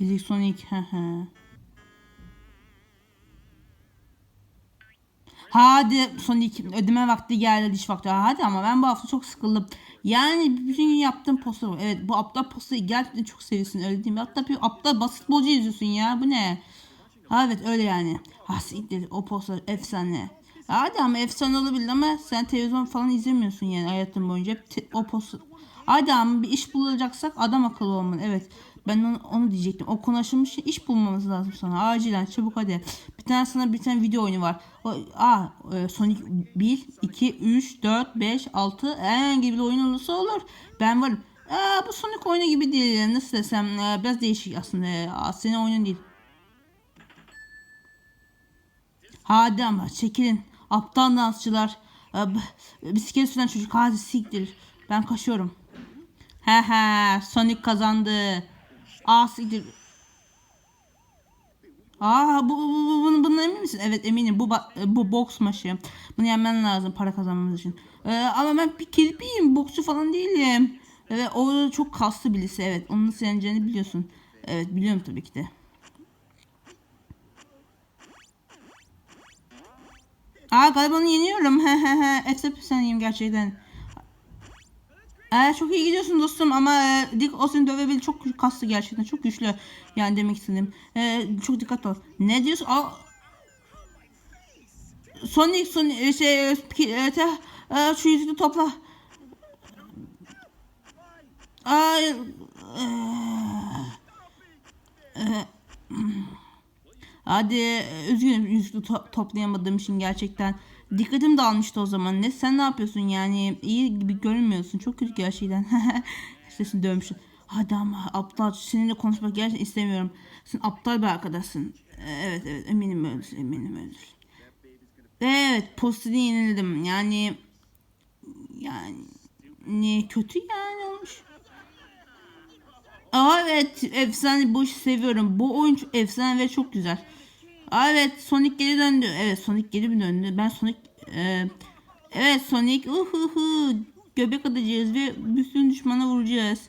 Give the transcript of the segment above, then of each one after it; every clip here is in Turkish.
Ezik Sonic. Hadi Sonic ödeme vakti geldi diş vakti. Hadi ama ben bu hafta çok sıkıldım. Yani bütün gün yaptığım posta. Evet bu aptal postayı gerçekten çok seviyorsun öyle değil mi? Hatta bir aptal basketbolcu izliyorsun ya bu ne? Ha, evet öyle yani. Ha siktir o posta efsane. Hadi ama efsane olabilir ama sen televizyon falan izlemiyorsun yani hayatın boyunca. Hep o posta. Hadi ama bir iş bulacaksak adam akıllı olmalı. Evet ben onu, onu diyecektim. O konuşulmuş şey, iş bulmamız lazım sana. Acilen çabuk hadi. Bir tane sana bir tane video oyunu var. O, aa, e, Sonic 1, 2, 3, 4, 5, 6 herhangi bir oyun olursa olur. Ben varım. Aa, bu Sonic oyunu gibi değil. Nasıl desem e, biraz değişik aslında. Aa, senin oyunun değil. Hadi ama çekilin. Aptal dansçılar. B- Bisiklet süren çocuk. Hadi siktir. Ben kaçıyorum. He he. Sonic kazandı. Aa siktir. Aa bu, bu, bu bunu, bundan emin misin? Evet eminim. Bu bu boks maçı. Bunu yenmen lazım para kazanmamız için. Ee, ama ben bir kirpiyim. Boksçu falan değilim. Evet o çok kaslı birisi. Evet onun nasıl biliyorsun. Evet biliyorum tabii ki de. Aa galiba onu yeniyorum. He he he. Except seniyim gerçekten. Ee, çok iyi gidiyorsun dostum ama e, Dick o seni dövebilir. Çok kaslı gerçekten. Çok güçlü. Yani demek istedim. Ee, çok dikkat ol. Ne diyorsun? Aa, Sonic, Sonic şey, e, ki- e, te, e, şu yüzüğü topla. Ay, e, e, Hadi e, üzgünüm yüzüğü to- toplayamadığım için gerçekten. Dikkatim dağılmıştı o zaman. Ne sen ne yapıyorsun yani? İyi gibi görünmüyorsun. Çok kötü gerçekten. Sesini dövmüşsün. Hadi ama aptal seninle konuşmak gerçekten istemiyorum. Sen aptal bir arkadaşsın. E, Evet evet eminim öylesin eminim öylesin. Evet postini yeniledim. Yani yani ne kötü yani olmuş. Aa, evet efsane bu işi seviyorum. Bu oyun efsane ve çok güzel. Aa, evet Sonic geri döndü. Evet Sonic geri mi döndü? Ben Sonic e, evet Sonic uhuhu göbek atacağız ve bütün düşmana vuracağız.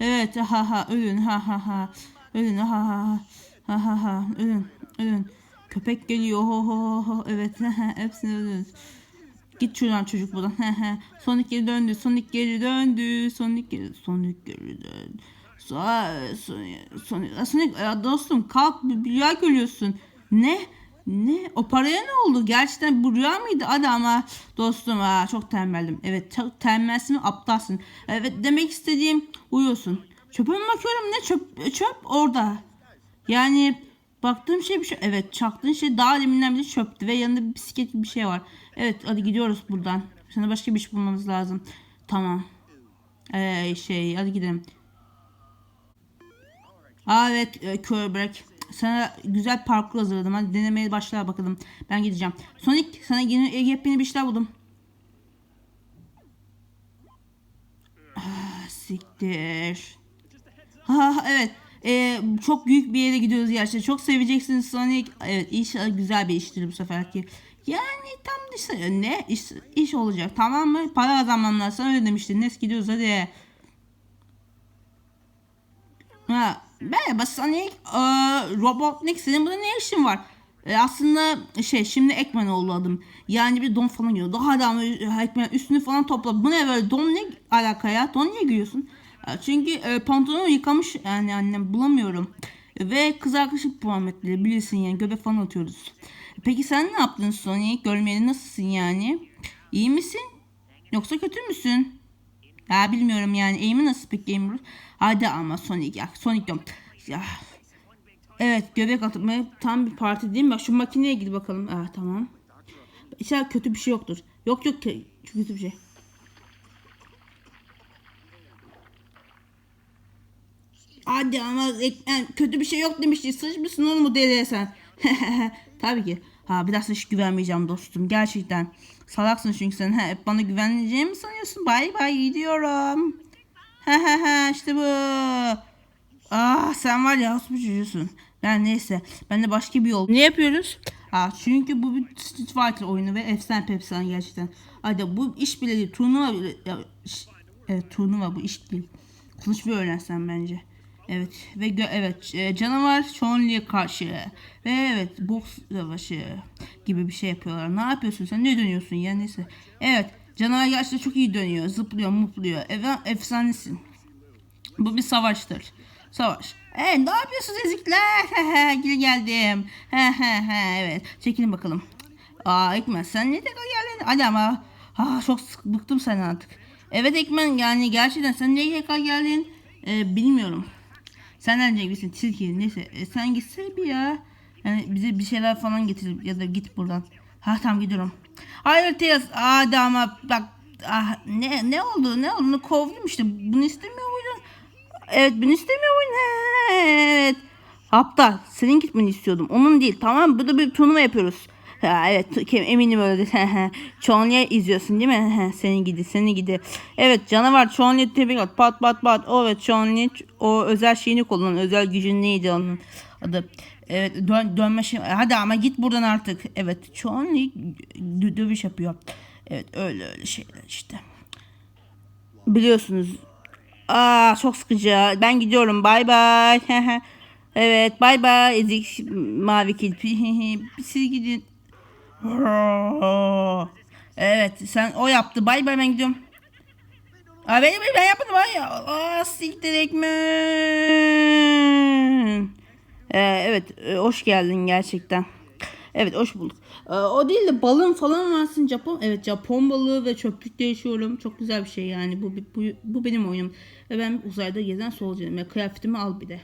Evet ha ha ölün ha ha ha ölün ha ha ha ha ha ölün ölün köpek geliyor ho ho ho evet hepsini ölün. Git şuradan çocuk buradan. Sonic geri döndü. Sonic geri döndü. Sonic geri Sonic geri döndü. Sonic, Sonic, Sonic, dostum kalk bir rüya görüyorsun. Ne? Ne? O paraya ne oldu? Gerçekten bu rüya mıydı? Hadi ama dostum aa, çok tembeldim. Evet çok tembelsin aptalsın. Evet demek istediğim uyuyorsun. Çöpe mi bakıyorum ne? Çöp, çöp orada. Yani baktığım şey bir şey. Evet çaktığın şey daha deminden beri çöptü ve yanında bir bisiklet gibi bir şey var. Evet hadi gidiyoruz buradan. Sana başka bir iş bulmamız lazım. Tamam. Ee, şey hadi gidelim. Aa evet e, Körberk. Sana güzel parkur hazırladım. Hadi denemeye başla bakalım. Ben gideceğim. Sonic sana yeni yepyeni bir şeyler buldum. Ah, siktir. Ha evet. Ee, çok büyük bir yere gidiyoruz gerçekten. Çok seveceksiniz Sonic. Evet inşallah güzel bir iştir bu seferki. Yani tam işte ne iş, iş olacak tamam mı? Para kazanmam lazım öyle demiştin. Nes gidiyoruz hadi. Ha, merhaba Sonic. Ee, Robotnik senin burada ne işin var? Ee, aslında şey şimdi Ekmen oldu adım. Yani bir don falan giyiyor. Daha da ama Ekmen üstünü falan topla. Bu ne böyle don ne alaka ya? Don niye giyiyorsun? Çünkü e, pantolonu yıkamış yani annem bulamıyorum. Ve kız arkadaşı Muhammed'le bilirsin yani göbek falan atıyoruz. Peki sen ne yaptın Sonic? Görmeyeli nasılsın yani? İyi misin? Yoksa kötü müsün? Ya bilmiyorum yani. Aim'i nasıl peki Aim? Hadi ama Sonic ya. Sonic diyorum. Ya. Evet göbek atma tam bir parti değil mi? Şu makineye git bakalım. Ah tamam. İnşallah kötü bir şey yoktur. Yok yok kötü bir şey. Hadi ama kötü bir şey yok demişti. Sıç mısın oğlum bu deliye sen? Tabii ki. Ha bir daha hiç güvenmeyeceğim dostum. Gerçekten. Salaksın çünkü sen. Ha, hep bana güveneceğimi mi sanıyorsun? Bay bay gidiyorum. Ha ha ha işte bu. Ah sen var ya hasbı çocuğusun. Ben neyse. Ben de başka bir yol. Ne yapıyoruz? Aa, çünkü bu bir Street Fighter oyunu ve efsane pepsan gerçekten. Hadi bu iş bile değil. Turnuva bile. Ya, ş- evet turnuva bu iş değil. Konuşmayı öğrensen bence. Evet ve gö- evet e, canavar Chonli'ye karşı ve evet boks savaşı gibi bir şey yapıyorlar. Ne yapıyorsun sen? Ne dönüyorsun ya neyse. Evet canavar gerçekten çok iyi dönüyor. Zıplıyor mutluyor. Evet efsanesin. Bu bir savaştır. Savaş. Evet ne yapıyorsunuz ezikler? Geri geldim. evet çekilin bakalım. Aa Ekmen sen ne tekrar geldin? Hadi ama. Ah, çok sık, bıktım sen artık. Evet Ekmen yani gerçekten sen niye tekrar geldin? Ee, bilmiyorum. Sen önce gitsin tilki neyse e, sen gitsene bir ya. Yani bize bir şeyler falan getir ya da git buradan. Ha tamam gidiyorum. Hayır Teyaz hadi ama bak ah, ne ne oldu ne oldu kovdum işte bunu istemiyor muydun? Evet bunu istemiyor muydun? Evet. Aptal senin gitmeni istiyordum onun değil tamam burada bir turnuva yapıyoruz. Evet eminim öyle. Çoğunluğa izliyorsun değil mi? seni gidi seni gidi. Evet canavar çoğunluğa tebrik at. Pat pat pat. O evet çoğunluğa o özel şeyini kullan. Özel gücün neydi onun adı? Evet dön, dönme şey. Hadi ama git buradan artık. Evet dö- dövüş yapıyor. Evet öyle öyle şeyler işte. Biliyorsunuz. Aa çok sıkıcı. Ben gidiyorum. Bay bay. evet bay bay. Ezik mavi kirpi. Siz gidin. Evet sen o yaptı. Bay bay ben gidiyorum. Aa, ben, ben yapmadım. Ay, aa, siktir ekmen. Ee, evet e, hoş geldin gerçekten. Evet hoş bulduk. Ee, o değil de balığın falan varsın Japon. Evet Japon balığı ve çöplükte yaşıyorum. Çok güzel bir şey yani. Bu, bu, bu benim oyunum. Ve ben uzayda gezen solucanım. Ve kıyafetimi al bir de.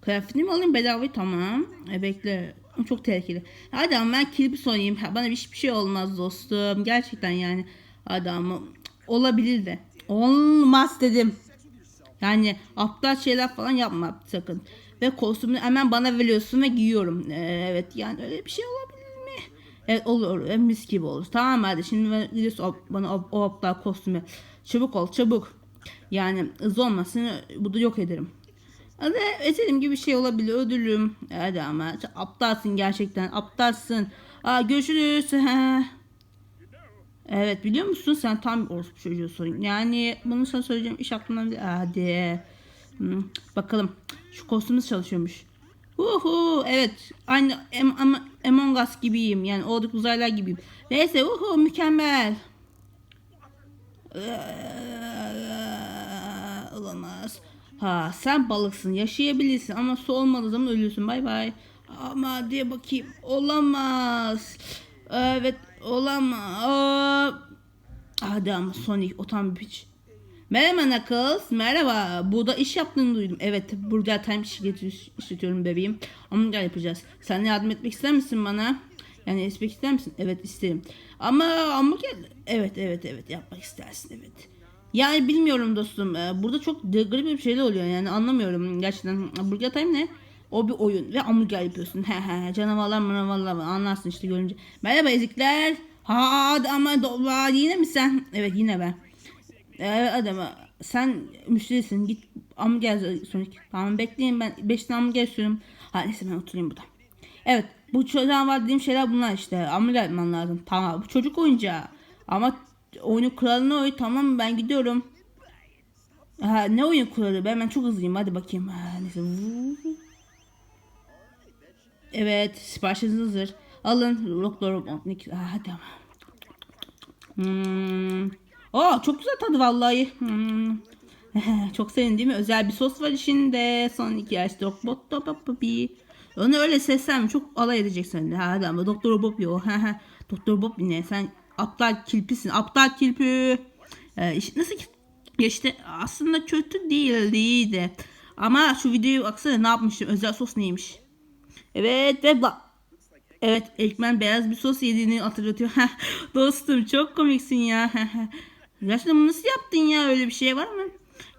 Kıyafetimi alayım bedavayı tamam. E, bekle. Çok tehlikeli. Hadi ama ben kilip soyayım. Bana hiçbir şey olmaz dostum. Gerçekten yani. Hadi olabilir de. Olmaz dedim. Yani aptal şeyler falan yapma sakın. Ve kostümünü hemen bana veriyorsun ve giyiyorum. Ee, evet yani öyle bir şey olabilir mi? Evet olur. E, mis gibi olur. Tamam hadi şimdi gidiyorsun bana o, o aptal kostümü. Çabuk ol çabuk. Yani hızlı olmasın bu da yok ederim. Hadi eserim gibi bir şey olabilir ödülüm. Hadi ama aptalsın gerçekten aptalsın. Aa, görüşürüz. Evet biliyor musun sen tam bir orospu çocuğusun. Yani bunu sana söyleyeceğim iş aklımdan bir hadi. Bakalım şu kostümümüz çalışıyormuş. Uhu evet aynı em, Among Us gibiyim yani oradaki uzaylılar gibiyim. Neyse uhu mükemmel. Ee, Olamaz. Ha sen balıksın yaşayabilirsin ama su olmadığı zaman ölürsün bay bay. Ama diye bakayım olamaz. Evet olamaz. Hadi ama Sonic o bir piç. Merhaba Knuckles. Merhaba. Burada iş yaptığını duydum. Evet burada time şirketi işletiyorum bebeğim. Gel yapacağız. Sen yardım etmek ister misin bana? Yani etmek ister misin? Evet isterim. Ama hamburger... Evet evet evet yapmak istersin evet. Yani bilmiyorum dostum. Ee, Burada çok garip bir şeyler oluyor yani anlamıyorum gerçekten. Hamburger time ne? O bir oyun ve hamburger yapıyorsun. He he canavarlar manavarlar anlarsın işte görünce. Merhaba ezikler. Hadi ama do- yine mi sen? Evet yine ben. Evet adama sen müşterisin git hamburger Sonic. Tamam bekleyin ben 5 tane hamburger istiyorum. Ha neyse ben oturayım burada. Evet bu çocuğa var dediğim şeyler bunlar işte. Hamburger yapman lazım. Tamam bu çocuk oyuncağı. Ama oyunun kuralına uy tamam ben gidiyorum. Ha, ne oyun kuralı? Ben, ben çok hızlıyım hadi bakayım. Ha, neyse. Evet siparişiniz hazır. Alın Doktor Robotnik. Ha, hadi ama. Hmm. Aa çok güzel tadı vallahi. Hmm. çok sevin değil mi? Özel bir sos var içinde. Son iki yaş Doktor Bobby. Onu öyle seslenme çok alay edeceksin. Ha, hadi ama Doktor Bobby o. Doktor Bobby ne? Sen aptal kilpisin. Aptal kilpi. Ee, işte nasıl ki geçti? Aslında kötü değildi. Ama şu videoyu baksana ne yapmıştım. Özel sos neymiş? Evet ve bak. Evet Ekmen beyaz bir sos yediğini hatırlatıyor. Dostum çok komiksin ya. Gerçekten bunu nasıl yaptın ya öyle bir şey var mı?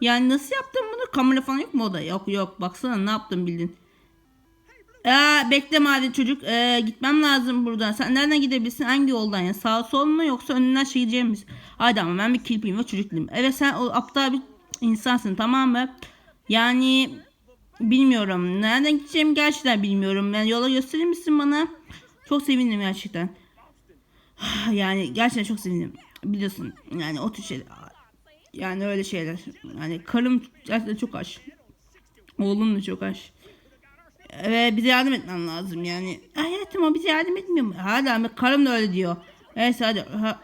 Yani nasıl yaptın bunu? Kamera falan yok mu o da? Yok yok baksana ne yaptın bildin. Aa, bekle mavi çocuk. Ee, gitmem lazım buradan. Sen nereden gidebilirsin? Hangi yoldan ya? Sağ sol mu yoksa önünden şey gideceğim misin? Hadi ama ben bir kirpiyim ve çocukluyum. Evet sen o aptal bir insansın tamam mı? Yani bilmiyorum. Nereden gideceğimi gerçekten bilmiyorum. Yani yola gösterir misin bana? Çok sevindim gerçekten. Yani gerçekten çok sevindim. Biliyorsun yani o tür şeyler. Yani öyle şeyler. Yani karım gerçekten çok aç. Oğlum da çok aç. Ve bize yardım etmen lazım yani. Hayatım o bize yardım etmiyor mu? Hadi ama karım da öyle diyor. Neyse hadi. Ha.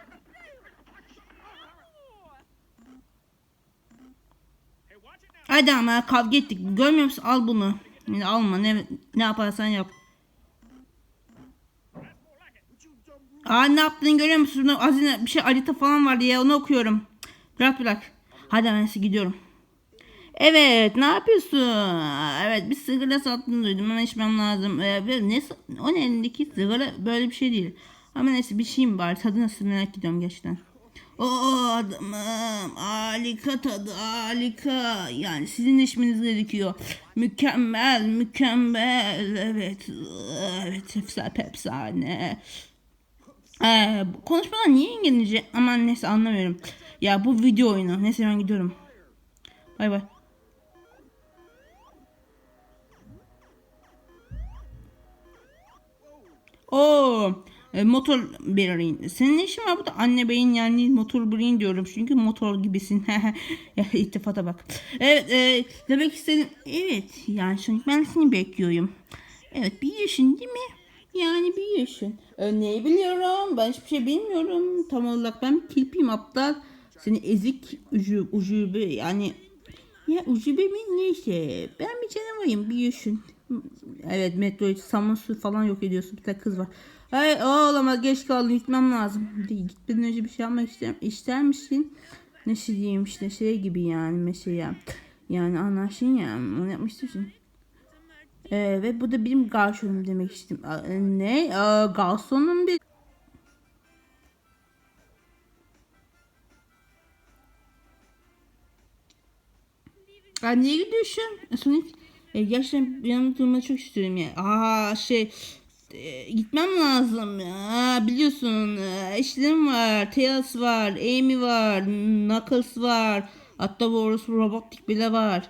Hadi ama kavga ettik. Görmüyor musun? Al bunu. Yani alma ne, ne yaparsan yap. Aa ne yaptığını görüyor musun? Az yine bir şey harita falan vardı ya onu okuyorum. Bırak bırak. Hadi ben size gidiyorum. Evet ne yapıyorsun? Evet bir sigara sattığını duydum hemen içmem lazım. Ee, ne, sa- o ne elindeki sigara böyle bir şey değil. Ama neyse bir şeyim var tadı nasıl merak ediyorum gerçekten. Oo adamım harika tadı harika. Yani sizin içmeniz gerekiyor. Mükemmel mükemmel evet evet efsane efsane. Ee, konuşmalar niye İngilizce? Aman neyse anlamıyorum. Ya bu video oyunu. Neyse ben gidiyorum. Bay bay. Oo, e, motor beyin. Senin ne işin var burada? Anne beyin yani motor beyin diyorum çünkü motor gibisin. Ya, İltifata bak. Evet, e, demek istedim. Evet, yani şimdi ben seni bekliyorum. Evet, bir yaşın değil mi? Yani bir yaşın. E, neyi biliyorum? Ben hiçbir şey bilmiyorum. Tam olarak ben kirpiyim aptal. Seni ezik ucu, ucube yani ya ucube mi neyse. Ben bir canavarım bir yaşın. Evet Metroid Samus'u falan yok ediyorsun. Bir tane kız var. Hayır oğlum geç kaldım gitmem lazım. Gitmeden önce bir şey yapmak ister, ister misin? Ne şey diyeyim işte şey gibi yani mesela. Yani anlaşın ya onu yapmıştım. Ee, ve bu da benim garsonum demek istedim. Ne? Aa, garsonum bir... Aa, niye gidiyorsun? Sonic e, gerçekten yanımda durmayı çok istiyorum ya. Aa şey e, gitmem lazım ya. Biliyorsun e, işlerim var. Tails var. Amy var. Knuckles var. Hatta doğrusu robotik bile var.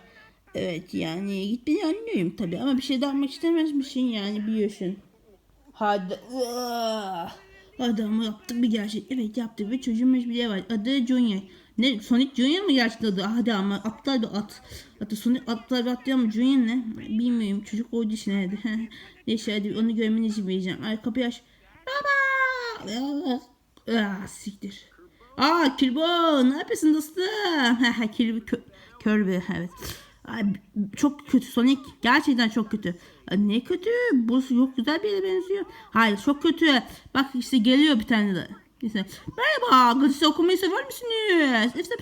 Evet yani gitmeyi anlıyorum tabii ama bir şey de almak istemez misin yani biliyorsun. Hadi. Ama yaptık bir gerçek. Evet yaptık ve çocuğumuz bile var. Adı Junior. Ne Sonic Junior mu gerçekten adı? Hadi ama aptal bir at. Hatta Sonic aptal bir at diyor ama Junior ne? Bilmiyorum. Çocuk oydu işte nerede. Neyse hadi onu görmenizi vereceğim. Ay kapıyı aç. Baba. Ah siktir. Aa Kirbo ne yapıyorsun dostum? Kirbo kö kör bir evet. Ay, çok kötü Sonic. Gerçekten çok kötü. Ne kötü? Burası yok güzel bir yere benziyor. Hayır çok kötü. Bak işte geliyor bir tane de. Neyse. Merhaba. Gazete okumayı sever misiniz? İşte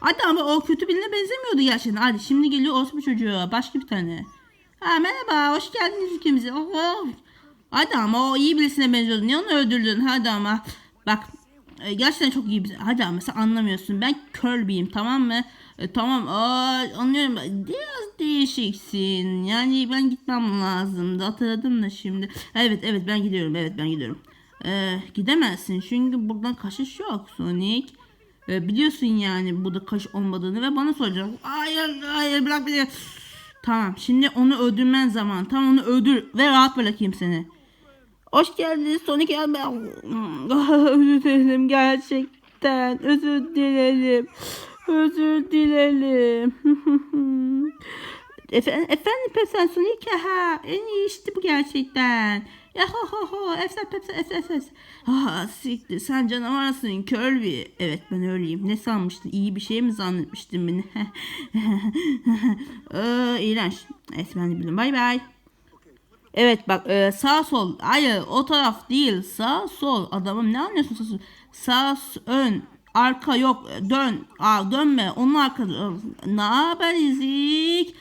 Hadi ama o kötü birine benzemiyordu gerçekten. Hadi şimdi geliyor orospu çocuğu. Başka bir tane. Ha merhaba. Hoş geldiniz ülkemize. Oh. Hadi ama o iyi birisine benziyordu. Niye onu öldürdün? Hadi ama. Bak e, gerçekten çok iyi bir Hadi ama sen anlamıyorsun. Ben Kirby'yim tamam mı? E, tamam aa, anlıyorum. Biraz değişiksin. Yani ben gitmem lazımdı. Hatırladım da şimdi. Evet evet ben gidiyorum. Evet ben gidiyorum. E, gidemezsin çünkü buradan kaçış yok Sonic. E, biliyorsun yani burada kaç olmadığını ve bana soracak. Hayır hayır bırak beni. Tamam şimdi onu öldürmen zaman. Tamam onu öldür ve rahat bırakayım seni. Hoş geldiniz Sonic Elbe. özür dilerim gerçekten. Özür dilerim. Özür dilerim. efendim, efendim Pepsen Sonic ha. En iyi işte bu gerçekten. Ya ho ho ho. Efsane Pepsen efsane efsane. Ah siktir sen canavarsın Kirby. Evet ben öyleyim. Ne sanmıştın? İyi bir şey mi zannetmiştin beni? ee, iğrenç. Evet ben de bildim. Bay bay. Evet bak e, sağ sol. Hayır o taraf değil. Sağ sol. Adamım ne anlıyorsun sağ sol? Sağ ön. Arka yok. Dön. Aa, dönme. Onun arkada. Ne haber izik?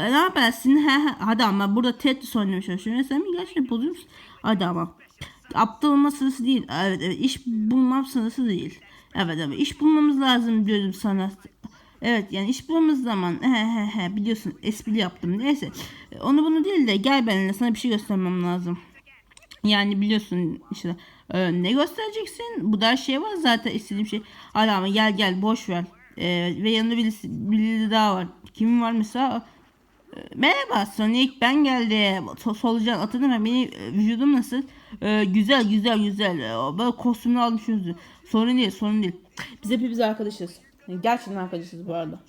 E, ne habersin? He, he. Hadi ama burada Tetris oynamaya çalışıyorum. Sen mi gerçekten bozuyor musun? Hadi ama. Aptal olma sırası değil. Evet evet iş bulmam sırası değil. Evet evet iş bulmamız lazım diyordum sana. Evet yani iş bulmamız zaman he he he biliyorsun espri yaptım neyse onu bunu değil de gel benimle sana bir şey göstermem lazım. Yani biliyorsun işte e, ne göstereceksin? Bu da şey var zaten istediğim şey. Hadi gel gel boş ver. E, ve yanında birisi, biri daha var. Kim var mesela? E, Merhaba Sonic ben geldim. So solucan atını ben beni e, vücudum nasıl? E, güzel güzel güzel. E, böyle kostümünü şunu. Sorun değil sorun değil. Biz hepimiz arkadaşız. Yani Gerçekten arkadaşız bu arada.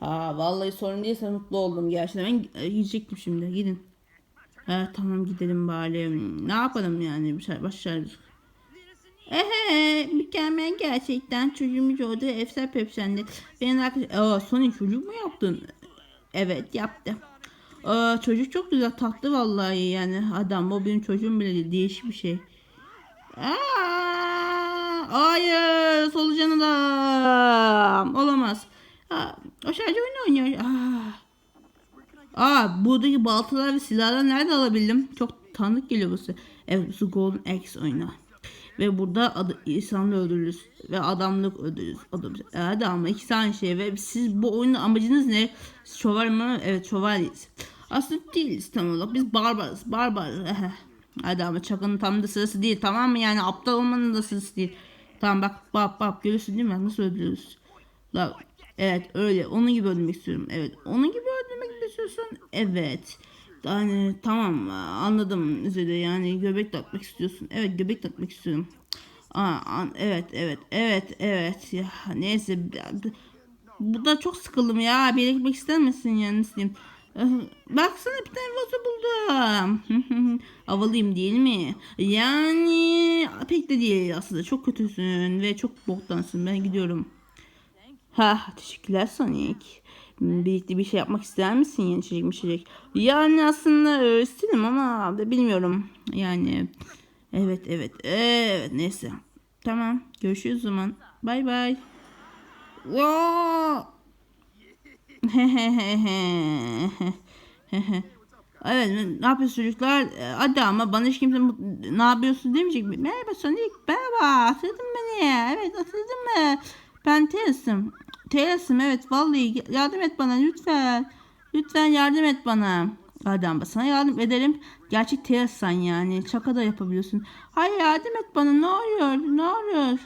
Ha vallahi sorun değilse mutlu oldum gerçekten. Ben e, şimdi. Gidin. Ha tamam gidelim bari. Ne yapalım yani? Şey başardık. Ehe mükemmel gerçekten çocuğumuz oldu efsane pepsendi. Benim arkadaş Aa Sonic çocuk mu yaptın? Evet yaptı. Aa, çocuk çok güzel tatlı vallahi yani adam o benim çocuğum bile değil değişik bir şey. Aa, hayır solucan adam olamaz. Aa, o sadece oyun oynuyor. Aa. Aa buradaki baltalar ve silahları nerede alabildim? Çok tanıdık geliyor bu. Evet bu Golden Axe oyunu. Ve burada adı, insanlığı öldürürüz. Ve adamlık öldürürüz. Adam, evet ama ikisi aynı şey. Ve siz bu oyunun amacınız ne? Şövalye mi? Evet şövalyeyiz. Aslında değiliz tam olarak. Biz barbarız. Ehe. Hadi ama çakının tam da sırası değil. Tamam mı? Yani aptal olmanın da sırası değil. Tamam bak bak bak görüyorsun değil mi? Nasıl öldürüyoruz? La, evet öyle. Onun gibi öldürmek istiyorum. Evet. Onun gibi öldürmek mi istiyorsun? Evet. Yani tamam anladım üzere yani göbek takmak istiyorsun. Evet göbek takmak istiyorum. Aa, an- evet evet evet evet ya neyse bu da çok sıkıldım ya bir yere gitmek ister misin yani isteyeyim. Baksana bir tane vazo buldum. Havalıyım değil mi? Yani pek de değil aslında çok kötüsün ve çok boktansın ben gidiyorum. Ha teşekkürler Sonic. Birlikte bir şey yapmak ister misin yeni içecek mi içecek? Yani aslında e, isterim ama bilmiyorum. Yani evet evet evet neyse. Tamam görüşürüz o zaman. Bay bay. Evet ne yapıyorsunuz çocuklar? E, Hadi ama bana hiç kimse ne yapıyorsun demeyecek mi? Merhaba Sonic. Merhaba. Hatırladın beni. Evet hatırladın mı? Ben Tails'ım. Tails'ım evet vallahi yardım et bana lütfen. Lütfen yardım et bana. Adam sana yardım ederim. Gerçek Tails'san yani. Şaka da yapabiliyorsun. Hayır yardım et bana ne oluyor? Ne oluyor?